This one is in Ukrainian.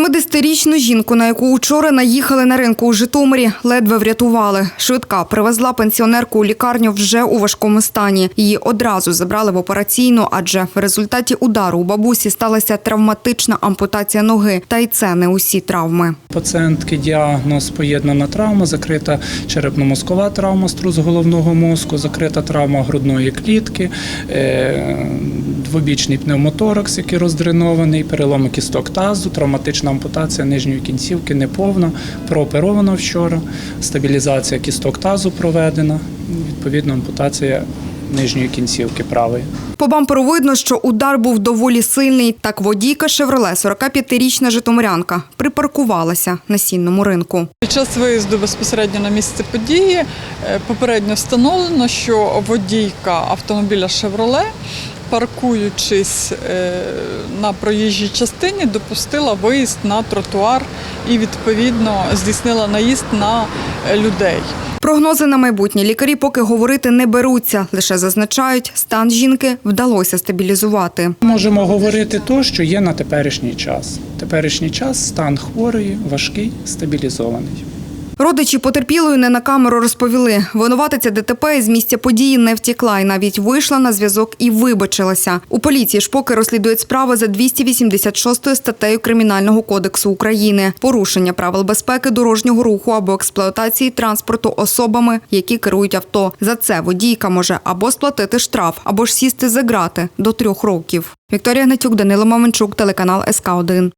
70-річну жінку, на яку учора наїхали на ринку у Житомирі, ледве врятували. Швидка привезла пенсіонерку у лікарню вже у важкому стані. Її одразу забрали в операційну, адже в результаті удару у бабусі сталася травматична ампутація ноги. Та й це не усі травми. Пацієнтки діагноз поєднана травма, закрита черепно-мозкова травма струс головного мозку, закрита травма грудної клітки, е, двобічний пневмоторакс, який роздренований, переломи кісток тазу, травматична ампутація нижньої кінцівки неповна, прооперована вчора, стабілізація кісток тазу проведена, відповідно ампутація нижньої кінцівки правої. По бамперу видно, що удар був доволі сильний. Так водійка «Шевроле», 45-річна житомирянка, припаркувалася на сінному ринку. Під час виїзду безпосередньо на місце події е, попередньо встановлено, що водійка автомобіля Шевроле, паркуючись е, на проїжджій частині, допустила виїзд на тротуар і відповідно здійснила наїзд на е, людей. Прогнози на майбутнє лікарі поки говорити не беруться, лише зазначають, стан жінки вдалося стабілізувати. Можемо говорити то, що є на теперішній час. Теперішній час стан хворої важкий, стабілізований. Родичі потерпілої не на камеру розповіли. Винуватиця ДТП із місця події не втікла і навіть вийшла на зв'язок і вибачилася. У поліції ж поки розслідують справи за 286 статтею Кримінального кодексу України порушення правил безпеки дорожнього руху або експлуатації транспорту особами, які керують авто. За це водійка може або сплатити штраф, або ж сісти за грати до трьох років. Вікторія Гнатюк, Данило Маменчук, телеканал СК 1